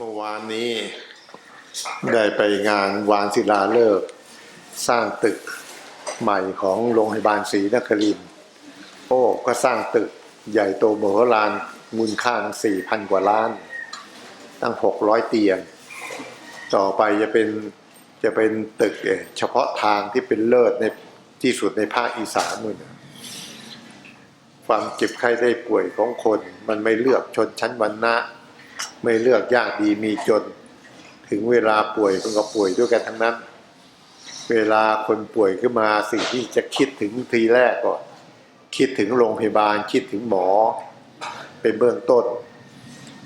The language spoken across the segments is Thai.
เมื่อวานนี้ได้ไปงานวางศิลาฤกษ์สร้างตึกใหม่ของโรงพยาบาลศรีนครินทร์โอ้ก็สร้างตึกใหญ่โตโมโหลานมูลค่าสี่พันกว่าล้าน ตั้งหกร้อยเตียง ต่อไปจะเป็นจะเป็นตึกเฉพาะทางที่เป็นเลิศในที่สุดในภาคอีสานนู่นน่ะความเจ็บไข้ได้ป่วยของคน มันไม่เลือกชนชั้นวรรณะ ไม่เลือกยากดีมีจน ถึงเวลาป่วยมันก็ป่วยด้วยกันทั้งนั้น เวลาคนป่วยขึ้นมาสิ่งที่จะคิดถึงทีแรกก็คิดถึงโรงพยาบาลคิดถึงหมอ เป็นเบื้องต้น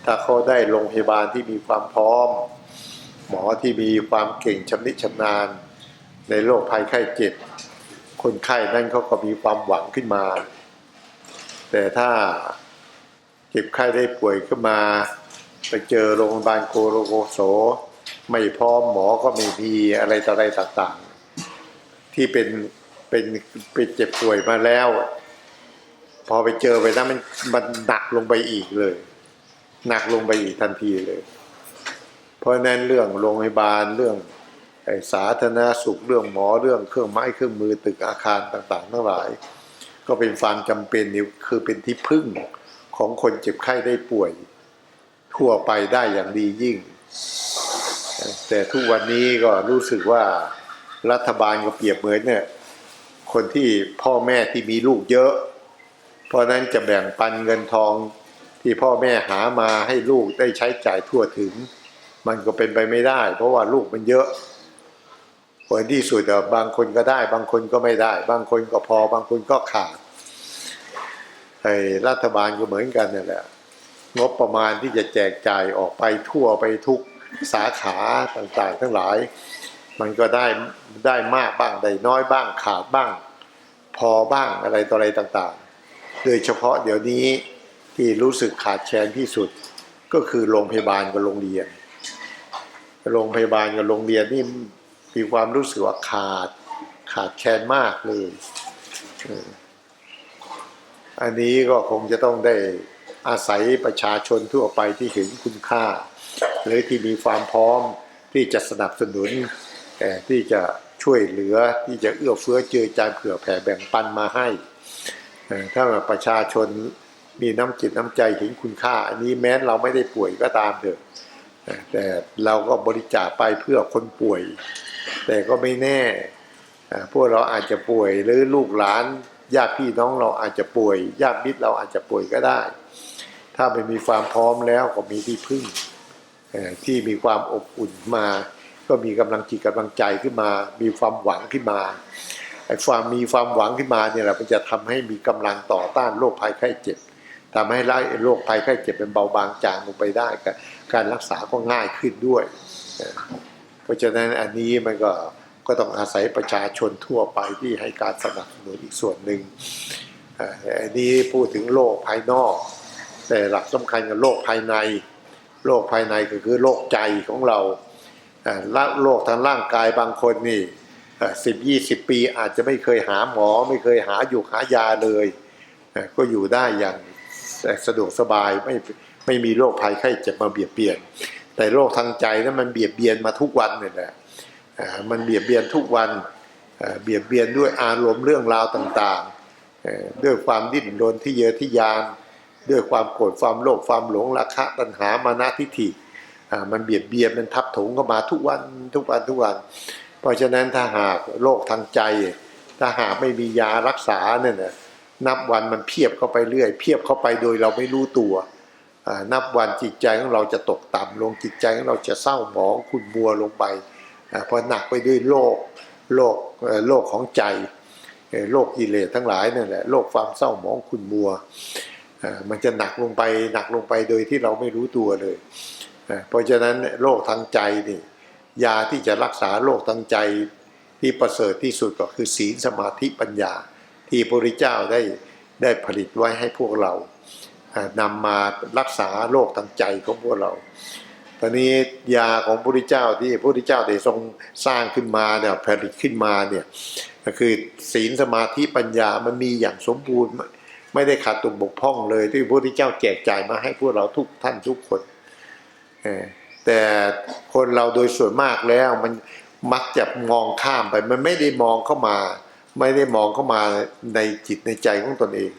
ถ้าเขาได้โรงพยาบาลที่มีความพร้อม หมอที่มีความเก่งชำนิชำนาญ ในโรคภัยไข้เจ็บ คนไข้นั่นเขาก็มีความหวังขึ้นมา แต่ถ้าเจ็บไข้ได้ป่วยขึ้นมา ไปเจอโรงพยาบาลโกโลโกโสไม่พร้อมหมอก็ไม่มีอะไรต่ออะไรต่างๆ ที่เป็นเป็นเป็นเจ็บป่วยมาแล้ว พอไปเจอไปนั้นมันมันหนักลงไปอีกเลย หนักลงไปอีกทันทีเลย เพราะนั้นเรื่องโรงพยาบาลเรื่องสาธารณสุขเรื่องหมอเรื่องเครื่องไม้เครื่องมือตึกอาคารต่างๆทั้งหลาย ก็เป็นความจำเป็นนี่คือเป็นที่พึ่งของคนเจ็บไข้ได้ป่วย ทั่วไปได้อย่างดียิ่ง แต่ทุกวันนี้ก็รู้สึกว่ารัฐบาลก็เปรียบเหมือนเนี่ยคนที่พ่อแม่ที่มีลูกเยอะ เพราะนั้นจะแบ่งปันเงินทองที่พ่อแม่หามาให้ลูกได้ใช้จ่ายทั่วถึง มันก็เป็นไปไม่ได้ เพราะว่าลูกมันเยอะผลที่สุดบางคนก็ได้ บางคนก็ไม่ได้ บางคนก็พอ บางคนก็ขาดไอ้รัฐบาลก็เหมือนกันนั่นแหละ งบประมาณที่จะแจกจ่ายออกไปทั่วไปทุกสาขาต่างๆ ทั้งหลาย มันก็ได้ได้มากบ้างได้น้อยบ้างขาดบ้าง พอบ้างอะไรต่ออะไรต่างๆ โดยเฉพาะเดี๋ยวนี้ที่รู้สึกขาดแคลนที่สุดก็คือโรงพยาบาลกับโรงเรียน โรงพยาบาลกับโรงเรียนนี่มีความรู้สึกว่าขาดขาดแคลนมากเลยอออันนี้ก็คงจะต้องได้ อาศัยประชาชนทั่วไปที่เห็นคุณค่า หรือที่มีความพร้อมที่จะสนับสนุนแต่ที่จะช่วยเหลือที่จะเอื้อเฟื้อเจือจานเผื่อแผ่แบ่งปันมาให้ ถ้าประชาชนมีน้ำจิตน้ำใจเห็นคุณค่า อันนี้แม้เราไม่ได้ป่วยก็ตามเถอะแต่เราก็บริจาคไปเพื่อคนป่วย แต่ก็ไม่แน่ พวกเราอาจจะป่วยหรือลูกหลาน ญาติพี่น้องเราอาจจะป่วย ญาติมิตรเราอาจจะป่วยก็ได้ ถ้าไม่มีความพร้อมแล้วก็มีที่พึ่งที่มีความอบอุ่นมา ก็มีกำลังจิตกำลังใจขึ้นมา มีความหวังขึ้นมาไอ้ความมีความหวังขึ้นมาเนี่ยแหละมันจะทำให้มีกำลังต่อต้านโรคภัยไข้เจ็บทำให้ไล่โรคภัยไข้เจ็บเป็นเบาบางจางลงไปได้การรักษาก็ง่ายขึ้นด้วย เพราะฉะนั้นอันนี้มันก็ ก็ต้องอาศัยประชาชนทั่วไปที่ให้การสนับสนุนอีกส่วนหนึ่งอันนี้พูดถึงโรคภายนอก แต่หลักสำคัญกับโรคภายในโรคภายในก็คือโรคใจของเราอ่าละโรคทางร่างกายบางคนนี่สิบยี่สิบปีอาจจะไม่เคยหาหมอ ไม่เคยหาอยู่หายาเลย ก็อยู่ได้อย่างสะดวกสบายไม่ไม่มีโรคภัยไข้เจ็บมาเบียดเบียน แต่โรคทางใจนั้นมันเบียดเบียนมาทุกวันเนี่ยแหละ มันเบียดเบียนทุกวันเบียดเบียนด้วยอารมณ์เรื่องราวต่างๆเอ่อด้วยความดิ้นรนที่เยอะที่ยาน ด้วยความโกรธความโลภความหลงราคะตัณหามานะทิฏฐิมันเบียดเบียนมันทับถมเข้ามาทุกวันทุกวันทุกวัน เพราะฉะนั้นถ้าหากโรคทางใจ ถ้าหากไม่มียารักษาเนี่ยนะนับวันมันเพียบเข้าไปเรื่อย เพียบเข้าไปโดยเราไม่รู้ตัวนับวันจิตใจของเราจะตกต่ำลงจิตใจของเราจะเศร้าหมองขุ่นมัวลงไป เพราะหนักไปด้วยโรคโรคโรคของใจโรคกิเลสทั้งหลายนั่นแหละโรคความเศร้าหมองขุ่นมัวมันจะหนักลงไปหนักลงไปโดยที่เราไม่รู้ตัวเลย เพราะฉะนั้นโรคทางใจนี่ยาที่จะรักษาโรคทางใจที่ประเสริฐที่สุดก็คือศีลสมาธิปัญญา ที่พระพุทธเจ้าได้ได้ผลิตไว้ให้พวกเรานำมารักษาโรคทางใจของพวกเรา ตอนนี้ยาของพระพุทธเจ้าที่พระพุทธเจ้าได้ทรงสร้างขึ้นมาเนี่ยผลิตขึ้นมาเนี่ยก็คือศีลสมาธิปัญญามันมีอย่างสมบูรณ์ไม่ได้ขาดตกบกพร่องเลยที่พระพุทธเจ้าแจกจ่ายมาให้พวกเราทุกท่านทุกคนแต่คนเราโดยส่วนมากแล้วมันมักจะมองข้ามไป มันไม่ได้มองเข้ามา ไม่ได้มองเข้ามาในจิตในใจของตนเอง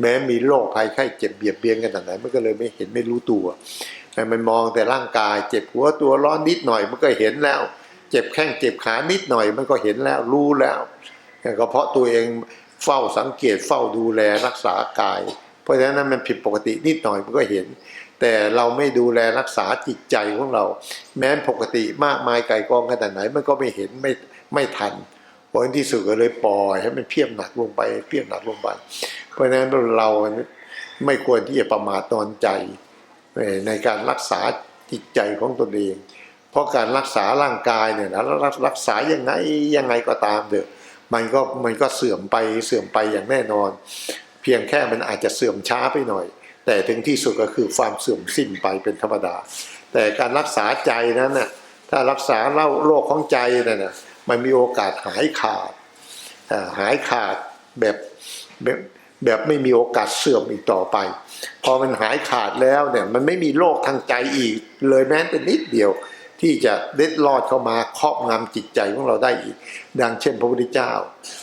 แม้มีโรคภัยไข้เจ็บเบียดเบียนกันขนาดไหนมันก็เลยไม่เห็นไม่รู้ตัว แต่มันมองแต่ร่างกาย เจ็บหัวตัวร้อนนิดหน่อยมันก็เห็นแล้ว เจ็บแข้งเจ็บขานิดหน่อยมันก็เห็นแล้วรู้แล้วแต่ก็เพราะตัวเองเฝ้าสังเกตเฝ้าดูแลรักษากาย เพราะฉะนั้นมันผิดปกตินิดหน่อยมันก็เห็น แต่เราไม่ดูแลรักษาจิตใจของเรา แม้นปกติมากมายไก่กองขนาดไหนมันก็ไม่เห็นไม่ไม่ทันผลที่สุดก็เลยปล่อยให้มันเพียบหนักลงไปเพียบหนักลงไปเพราะฉะนั้นเราไม่ควรที่จะประมาทนอนใจ ในการรักษาจิตใจของตนเอง เพราะการรักษาร่างกายเนี่ยนะรักรักษายังไงยังไงก็ตามเถอะมันก็มันก็เสื่อมไปเสื่อมไปอย่างแน่นอน เพียงแค่มันอาจจะเสื่อมช้าไปหน่อย แต่ถึงที่สุดก็คือความเสื่อมสิ้นไปเป็นธรรมดา แต่การรักษาใจนั้นน่ะถ้ารักษาเล่าโรคของใจนั่นน่ะมันมีโอกาสหายขาดหายขาดแบบแบบ แบบไม่มีโอกาสเสื่อมอีกต่อไป พอมันหายขาดแล้วเนี่ยมันไม่มีโรคทางใจอีก เลยแม้แต่นิดเดียว ที่จะเล็ดลอดเข้ามาครอบงำจิตใจของเราได้อีก ดังเช่น พระพุทธเจ้า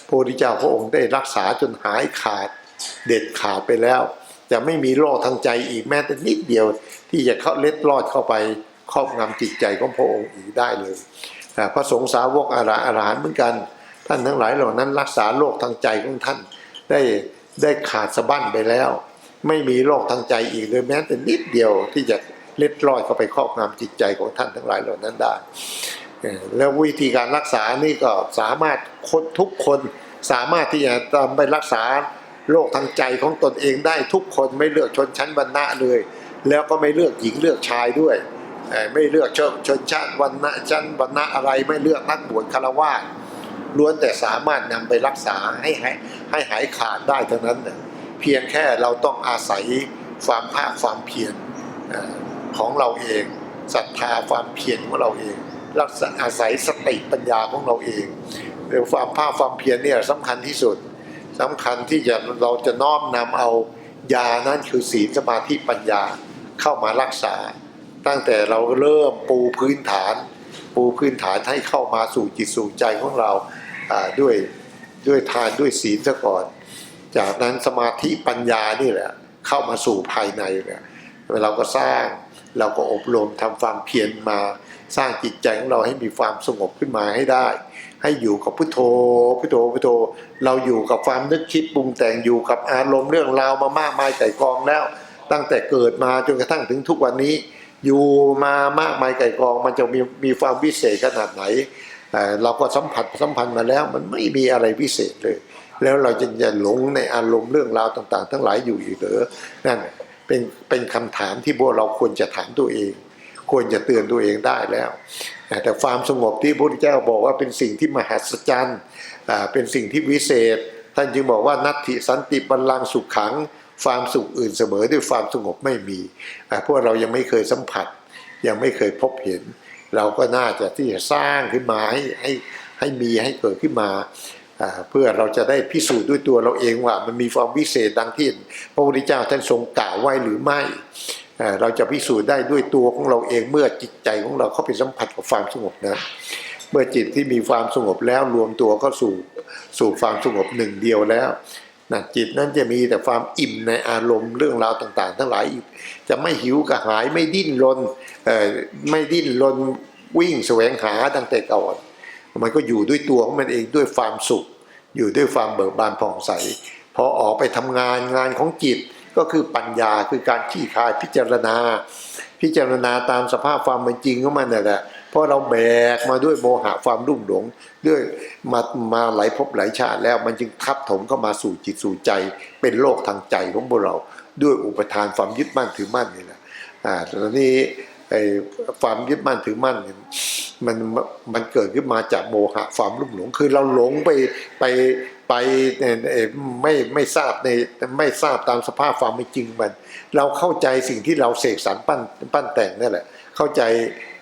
พระพุทธเจ้าพระองค์ได้รักษาจนหายขาดเด็ดขาดไปแล้ว จะไม่มีโรคทางใจอีกแม้แต่นิดเดียว ที่จะเข้าเล็ดลอดเข้าไปครอบงำจิตใจของพระองค์อีกได้เลยพระสงฆ์สาวกอาราอาหารเหมือนกัน ท่านทั้งหลายเหล่านั้นรักษาโรคทางใจของท่านได้ ได้ขาดสะบั้นไปแล้ว ไม่มีโรคทางใจอีกเลยแม้แต่นิดเดียวที่จะเล็ดลอดเข้าไปครอบงำจิตใจของท่านทั้งหลายเหล่านั้นได้ แล้ววิธีการรักษานี่ก็สามารถคนทุกคนสามารถที่จะทำไปรักษาโรคทางใจของตนเองได้ทุกคนไม่เลือกชนชั้นวรรณะเลย แล้วก็ไม่เลือกหญิงเลือกชายด้วย ไม่เลือกชนชนชาติวรรณะชั้นวรรณะอะไรไม่เลือกนักบวชคารวะ ล้วนแต่สามารถนำไปรักษาให้ให้ให้หายขาดได้เท่านั้นเพียงแค่เราต้องอาศัยความภาคความเพียรของเราเองศรัทธาความเพียรของเราเองรักษาอาศัยสติปัญญาของเราเองเรื่องความภาคความเพียรเนี่ยสำคัญที่สุดสำคัญที่จะเราจะน้อมนำเอายานั้นคือศีลสมาธิปัญญาเข้ามารักษา ตั้งแต่เราเริ่มปูพื้นฐาน ปูพื้นฐานให้เข้ามาสู่จิตสู่ใจของเรา ด้วยด้วยทานด้วยศีลซะก่อน จากนั้นสมาธิปัญญานี่แหละ เข้ามาสู่ภายในเนี่ยเราก็สร้างเราก็อบรมทำความเพียรมาสร้างจิตใจของเราให้มีความสงบขึ้นมาให้ได้ ให้อยู่กับพุทโธพุทโธพุทโธ เราอยู่กับความนึกคิดปรุงแต่งอยู่กับอารมณ์เรื่องราวมามากมายไก่กองแล้ว ตั้งแต่เกิดมาจนกระทั่งถึงทุกวันนี้ อยู่มามากมายไก่กอง มันจะมีมีความวิเศษขนาดไหน เราก็สัมผัสสัมพันธ์มาแล้ว มันไม่มีอะไรวิเศษเลย แล้วเราจะจะหลงในอารมณ์เรื่องราวต่าง ๆ ทั้งหลายอยู่อีกหรือนั่นเป็นเป็นคำถามที่พวกเราควรจะถามตัวเอง ควรจะเตือนตัวเองได้แล้ว แต่ความสงบที่พระพุทธเจ้าบอกว่าเป็นสิ่งที่มหัศจรรย์เป็นสิ่งที่วิเศษ ท่านจึงบอกว่านัตถิสันติบัลลังสุขขังความสุขอื่นเสมอด้วยความสงบไม่มีอ่าพวกเรายังไม่เคยสัมผัส ยังไม่เคยพบเห็น เราก็น่าจะที่จะสร้างขึ้นมาให้ให้ให้มีให้เกิดขึ้นมา เพื่อเราจะได้พิสูจน์ด้วยตัวเราเองว่า มันมีความวิเศษดังที่พระพุทธเจ้าท่านทรงกล่าวไว้หรือไม่เราจะพิสูจน์ได้ด้วยตัวของเราเองเมื่อจิตใจของเราเข้าไปสัมผัสกับความสงบนะเมื่อจิตที่มีความสงบแล้วรวมตัวเข้าสู่สู่ความสงบหนึ่งเดียวแล้ว นะจิตนั้นจะมีแต่ความอิ่มในอารมณ์เรื่องราวต่าง ๆ ทั้งหลายอีกจะไม่หิวกระหายไม่ดิ้นรนไม่ดิ้นรนวิ่งแสวงหาตั้งแต่ก่อนมันก็อยู่ด้วยตัวของมันเองด้วยความสุข อยู่ด้วยความเบิกบานผ่องใสพอออกไปทำงานงานของจิตก็คือปัญญาคือการขี้คายพิจารณา พิจารณาตามสภาพความเป็นจริงของมันนั่นแหละ เพราะเราแบกมาด้วยโมหะความรุ่มหลงด้วยมามาหลายภพหลายชาติแล้วมันจึงทับถมเข้ามาสู่จิตสู่ใจ เป็นโลกทางใจของพวกเรา ด้วยอุปทานความยึดมั่นถือมั่นนี่แหละอ่าตอนนี้ไอ้ความยึดมั่นถือมั่นเนี่ยมันมันเกิดขึ้นมาจากโมหะความรุ่มหลง คือเราหลงไปไปไปเอ่อเอ่อไม่ไม่ทราบในไม่ทราบตามสภาพความเป็นจริงมัน เราเข้าใจสิ่งที่เราเสกสรรปั้นปั้นแต่งนั่นแหละ เข้าใจ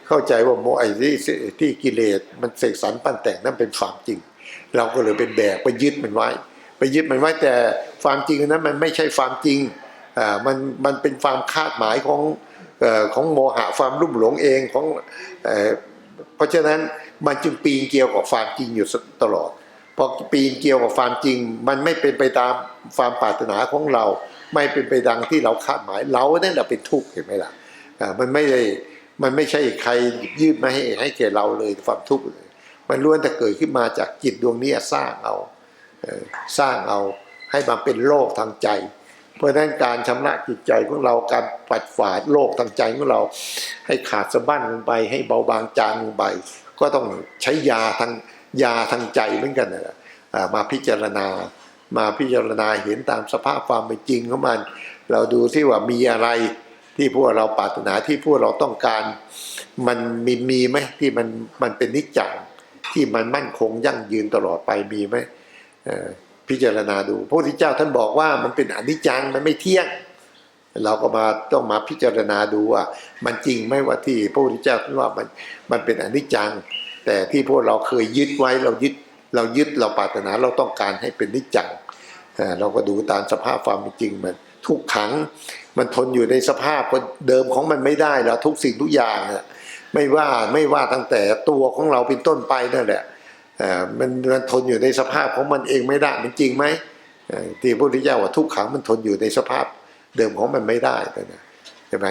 เข้าใจว่าโมไอ้ที่ที่กิเลสมันเสกสรรปั้นแต่งนั่นเป็นความจริง เราก็เลยเป็นแบกไปยึดมันไว้ ไปยึดมันไว้แต่ความจริงนั้นมันไม่ใช่ความจริงอ่ามันมันเป็นความคาดหมายของอของโมหะความรุ่มหลงเองของเพราะฉะนั้นมันจึงปีนเกี่ยวกับความจริงอยู่ตลอดพอปีนเกี่ยวกับความจริง มันไม่เป็นไปตามความปรารถนาของเรา ไม่เป็นไปดังที่เราคาดหมายเราเนี่ยแหละเป็นทุกข์เห็นไหมล่ะอ่ามันไม่ได้ มันไม่ใช่ใครยิบยื่นมาให้ให้แก่เราเลยความทุกข์เลย มันล้วนแต่เกิดขึ้นมาจากจิตดวงนี้สร้างเอาสร้างเอาให้มันเป็นโลกทางใจ เพราะฉะนั้นการชำระจิตใจของเราการปัดฝาดโลกทางใจของเรา ให้ขาดสะบั้นลงไป ให้เบาบางจางลงไป ก็ต้องใช้ยาทางยาทางใจเหมือนกันนะมาพิจารณา มาพิจารณาเห็นตามสภาพความเป็นจริงของมัน เราดูที่ว่ามีอะไร ที่พวกเราปรารถนาที่พวกเราต้องการ มันมีมีไหมที่มันมันเป็นนิจจังที่มันมั่นคงยั่งยืนตลอดไปมีไหมพิจารณาดูพระพุทธเจ้าท่านบอกว่ามันเป็นอนิจจังมันไม่เที่ยง เราก็มาต้องมาพิจารณาดูว่า มันจริงไหมว่าที่พระพุทธเจ้าท่านว่ามันมันเป็นอนิจจัง แต่ที่พวกเราเคยยึดไว้เรายึดเรายึดเราปรารถนาเราต้องการให้เป็นนิจจังเอ่อเราก็ดูตามสภาพความเป็นจริงมันทุกขัง มันทนอยู่ในสภาพเดิมของมันไม่ได้แล้วทุกสิ่งทุกอย่างน่ะไม่ว่าไม่ว่าตั้งแต่ตัวของเราเป็นต้นไปนั่นแหละมันมันทนอยู่ในสภาพของมันเองไม่ได้มันจริงไหมที่พระพุทธเจ้าว่าทุกขังมันทนอยู่ในสภาพเดิมของมันไม่ได้นะใช่ไหม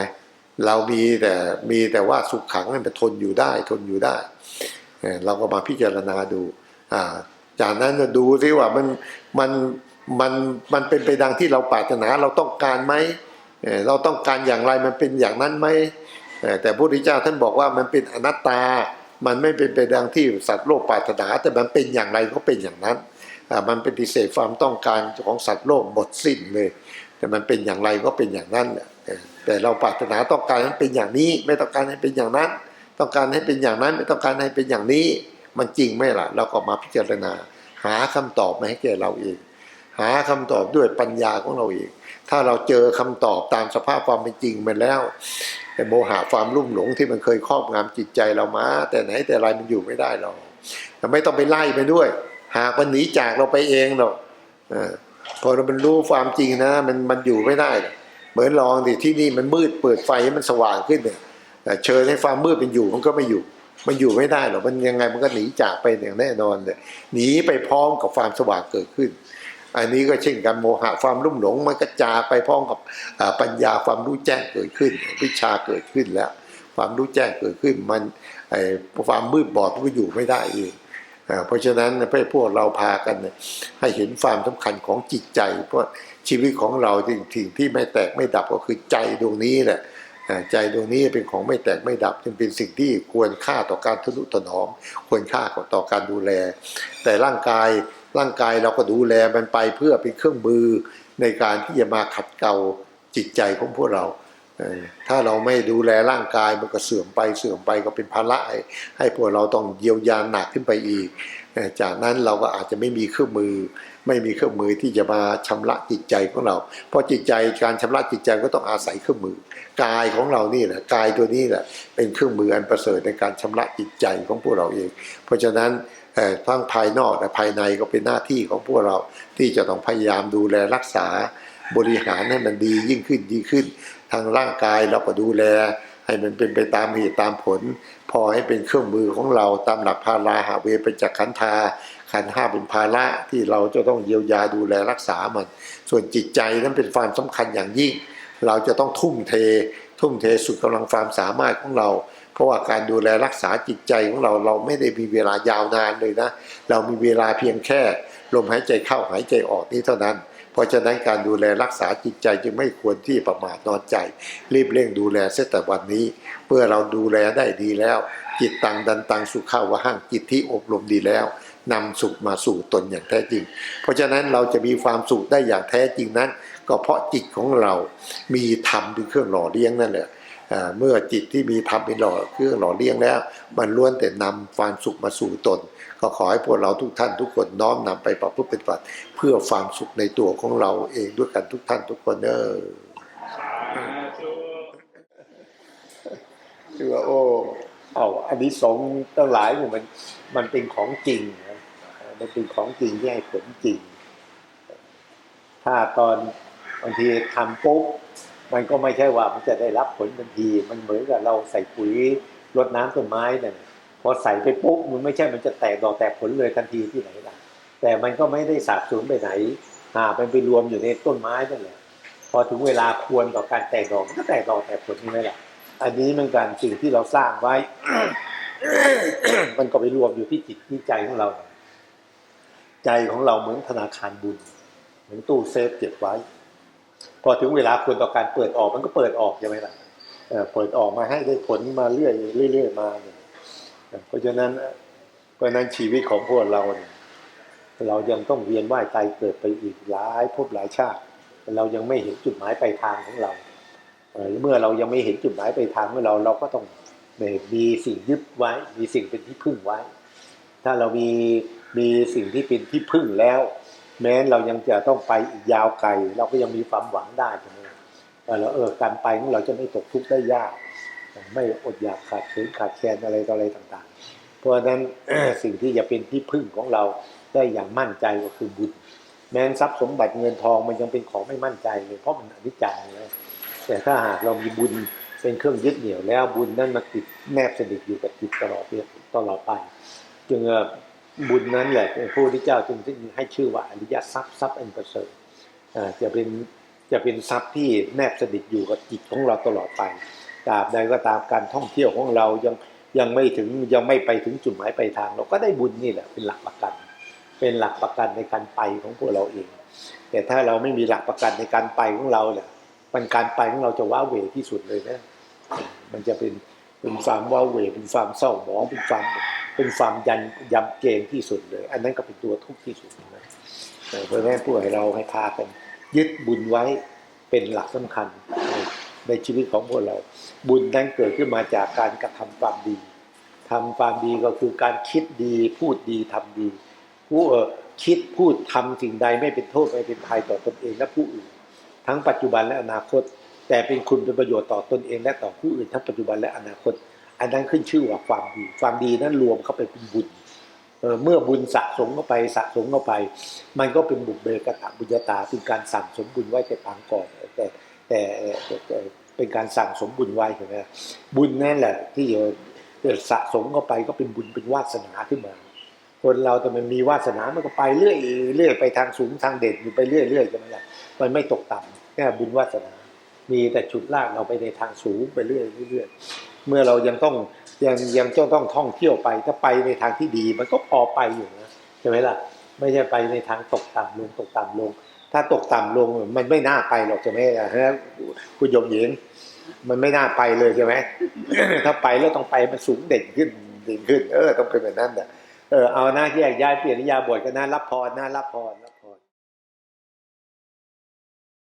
เรามีแต่มีแต่ว่าสุขขังมันทนอยู่ได้ทนอยู่ได้ เราก็มาพิจารณาดูจากนั้นจะดูซิว่ามันมันมันมันเป็นไปดังที่เราปรารถนาเราต้องการไหม เราต้องการอย่างไรมันเป็นอย่างนั้นไหมแต่พระพุทธเจ้าท่านบอกว่ามันเป็นอนัตตา มันไม่เป็นไปดังที่สัตว์โลกปรารถนา แต่มันเป็นอย่างไรก็เป็นอย่างนั้น มันเป็นดิเศษความต้องการของสัตว์โลกหมดสิ้นเลย แต่มันเป็นอย่างไรก็เป็นอย่างนั้นแหละแต่เราปรารถนาต้องการให้เป็นอย่างนี้ ไม่ต้องการให้เป็นอย่างนั้น ต้องการให้เป็นอย่างนั้น ไม่ต้องการให้เป็นอย่างนี้ มันจริงไหมล่ะ เราก็มาพิจารณา หาคำตอบมาให้แก่เราเอง หาคำตอบด้วยปัญญาของเราเอง ถ้าเราเจอคำตอบตามสภาพความเป็นจริงมันแล้วแต่โมหะความรุ่มหลงที่มันเคยครอบงำจิตใจเรามา แต่ไหนแต่ไรมันอยู่ไม่ได้หรอกไม่ต้องไปไล่ไปด้วย หากมันหนีจากเราไปเองหรอกอพอเรามันรู้ความจริงนะ มันมันอยู่ไม่ได้ เหมือนลองดิที่นี่มันมืดเปิดไฟให้มันสว่างขึ้นเนี่ยเชิญให้ความมืดเป็นอยู่มันก็ไม่อยู่ มันอยู่ไม่ได้หรอกมันยังไงมันก็หนีจากไปอย่างแน่นอนเลยหนีไปพร้อมกับความสว่างเกิดขึ้น อันนี้ก็เช่นกันโมหะความรุ่มหลงมันก็จาไปพร้อมกับปัญญาความรู้แจ้งเกิดขึ้น วิชาเกิดขึ้นแล้ว ความรู้แจ้งเกิดขึ้นมันความมืดบอดก็อยู่ไม่ได้เองเพราะฉะนั้นให้พวกเราพากันให้เห็นความสำคัญของจิตใจ เพราะชีวิตของเราจริงๆที่ไม่แตกไม่ดับก็คือใจดวงนี้แหละใจดวงนี้เป็นของไม่แตกไม่ดับจึงเป็นสิ่งที่ควรค่าต่อการทนุถนอม ควรค่าต่อการดูแล แต่ร่างกาย ร่างกายเราก็ดูแลมันไปเพื่อเป็นเครื่องมือในการที่จะมาขัดเกลาจิตใจของพวกเรา ถ้าเราไม่ดูแลร่างกายมันก็เสื่อมไปเสื่อมไปก็เป็นภาระให้ใหพวกเราต้องเยียวยาหนักขึ้นไปอีก จากนั้นเราก็อาจจะไม่มีเครื่องมือ ไม่มีเครื่องมือที่จะมาชำระจิตใจของเรา เพราะจิตใจการชำระจิตใจก็ต้องอาศัยเครื่องมือกายของเรานี่แหละกายตัวนี้แหละเป็นเครื่องมืออันประเสริฐในการชำระจิตใจของพวกเราเอง เพราะฉะนั้น เอ่ทั้งภายนอกและภายในก็เป็นหน้าที่ของพวกเราที่จะต้องพยายามดูแลรักษาบริหารให้มันดียิ่งขึ้นดีขึ้น ทางร่างกายเราก็ดูแล ให้มันเป็นไปตามเหตุตามผล พอให้เป็นเครื่องมือของเราตามหลักพาราหาเวไปจักขันธาขันห้าเป็นภาระที่เราจะต้องเยียวยาดูแลรักษามัน ส่วนจิตใจนั้นเป็นความสำคัญอย่างยิ่ง เราจะต้องทุ่มเท ทุ่มเทสุดกำลังความสามารถของเรา เพราะว่าการดูแลรักษาจิตใจของเราเราไม่ได้มีเวลายาวนานเลยนะ เรามีเวลาเพียงแค่ ลมหายใจเข้าหายใจออกนี้เท่านั้น เพราะฉะนั้นการดูแลรักษาจิตใจจึงไม่ควรที่ประมาทนอนใจ รีบเร่งดูแลเสียแต่วันนี้เพื่อเราดูแลได้ดีแล้ว จิตตังดันตังสุขข้าวะหั่งจิตที่อบรมดีแล้วนำสุขมาสู่ตนอย่างแท้จริง เพราะฉะนั้นเราจะมีความสุขได้อย่างแท้จริงนั้น ก็เพราะจิตของเรามีธรรมเป็นเครื่องหล่อเลี้ยงนั่นแหละ เมื่อจิตที่มีธรรมเป็นหล่อเครื่องหล่อเลี้ยงแล้ว มันล้วนแต่นำความสุขมาสู่ตน ก็ขอให้พวกเราทุกท่านทุกคนน้อมนำไปประพฤติปฏิบัติ เพื่อความสุขในตัวของเราเองด้วยกันทุกท่านทุกคนเนอคือว่าโอ้เอาอันนี้สงส์ตั้งหลายเนี่ยมันมันเป็นของจริงนะมันเป็นของจริงที่ให้ผลจริง ถ้าตอนบางทีทำปุ๊บ มันก็ไม่ใช่ว่ามันจะได้รับผลทันที มันเหมือนกับเราใส่ปุ๋ยรดน้ำต้นไม้เนี่ยพอใส่ไปปุ๊บมันไม่ใช่มันจะแตกดอกแตกผลเลยทันทีที่ไหนล่ะแต่มันก็ไม่ได้สาบสูญไปไหนหามันไปรวมอยู่ในต้นไม้นั่นแหละพอถึงเวลาควรต่อการแตกดอกมันก็แตกดอกแตกผลนี่ไหมล่ะอันนี้มันการสิ่งที่เราสร้างไว้ มันก็ไปรวมอยู่ที่จิตที่ใจของเรา ใจของเราเหมือนธนาคารบุญ เหมือนตู้เซฟเก็บไว้ พอถึงเวลาควรต่อการเปิดออกมันก็เปิดออกใช่ไหมล่ะเปิดออกมาให้ได้ผลมาเรื่อยเรื่อยๆมาเนี่ยเพราะฉะนั้นเพราะฉะนั้นชีวิตของพวกเราเนี่ยเรายังต้องเวียนว่ายตายเกิดไปอีกหลายภพหลายชาติ เรายังไม่เห็นจุดหมายปลายทางของเราเมื่อเรายังไม่เห็นจุดหมายปลายทางของเราเราก็ต้องมีสิ่งยึดไว้ มีสิ่งเป็นที่พึ่งไว้ ถ้าเรามีมีสิ่งที่เป็นที่พึ่งแล้ว แม้เรายังจะต้องไปอีกยาวไกลเราก็ยังมีความหวังได้ใช่ไหมว่าเราเออการไปของเราจะไม่ตกทุกข์ได้ยาก ไม่อดอยากขาดเขินขาดแคลนอะไรต่ออะไรต่างๆ เพราะฉะนั้นสิ่งที่จะเป็นที่พึ่งของเราได้อย่างมั่นใจก็คือบุญแม้นทรัพย์สมบัติเงินทองมันยังเป็นของไม่มั่นใจเลยเพราะมันอนิจจังเลยแต่ถ้าหากเรามีบุญเป็นเครื่องยึดเหนี่ยวแล้วบุญนั้นมาติดแนบสนิทอยู่กับจิตตลอดตลอดไปจึง บุญนั้นแหละพระพุทธเจ้าจึงให้ชื่อว่าอริยทรัพย์ทรัพย์อันประเสริฐจะเป็นจะเป็นทรัพย์ที่แนบสนิทอยู่กับจิตของเราตลอดไปตราบใดก็ตามการท่องเที่ยวของเรายังยังไม่ถึงยังไม่ไปถึงจุดหมายปลายทาง เราก็ได้บุญนี่แหละเป็นหลักประกัน เป็นหลักประกันในการไปของพวกเราเอง แต่ถ้าเราไม่มีหลักประกันในการไปของเราเนี่ยมันการไปของเราจะว้าเหวที่สุดเลยนะมันจะเป็นเป็นความว้าเหวเป็นความเศร้าหมองเป็นความ เป็นความยันยำเกรงที่สุดเลย อันนั้นก็เป็นตัวทุกข์ที่สุดนะเออเพราะฉะนั้นผู้ให้เราให้พากันยึดบุญไว้เป็นหลักสำคัญในชีวิตของพวกเรา บุญนั้นเกิดขึ้นมาจากการกระทำความดีทำความดีก็คือการคิดดีพูดดีทำดี ผู้เออคิดพูดทำสิ่งใดไม่เป็นโทษไม่เป็นภัยต่อตนเองและผู้อื่น ทั้งปัจจุบันและอนาคต แต่เป็นคุณเป็นประโยชน์ต่อตนเองและต่อผู้อื่นทั้งปัจจุบันและอนาคต อันนั้นขึ้นชื่อว่าความดีความดีนั้นรวมเข้าไปเป็นบุญเออเมื่อบุญสะสมเข้าไปสะสมเข้าไป มันก็เป็นบุญเบกตะบุญญาตาเป็นการสั่งสมบุญไว้แต่ปางก่อนแต่แต่แตแต่เป็นการสั่งสมบุญไว้ใช่ไหมบุญนั่นแหละ ที่สะสมเข้าไปก็เป็นบุญเป็นวาสนาขึ้นมา คนเราแต่มันมีวาสนามันก็ไปเรื่อยเรื่อยไปทางสูงทางเด่นอยู่ไปเรื่อยเรื่อยใช่ไหมล่ะมันไม่ตกต่ำแค่บุญวาสนา มีแต่ฉุดลากเราไปในทางสูงไปเรื่อยเรื่อย เมื่อเรายังต้องยังยังต้องต้องท่องเที่ยวไป ถ้าไปในทางที่ดีมันก็พอไปอยู่นะใช่ไหมล่ะ ไม่ใช่ไปในทางตกต่ำลงตกต่ำลง ถ้าตกต่ำลงมันไม่น่าไปหรอกใช่ไหมล่ะฮะคุณโยมหญิง มันไม่น่าไปเลยใช่ไหมถ้าไปแล้วต้องไปมันสูงเด่นขึ้นเด่นขึ้น เออต้องเป็นแบบนั้นแหละเออเอาหน้าแยกย้ายเปลี่ยนนิยาบทกันนะรับพรนะรับพร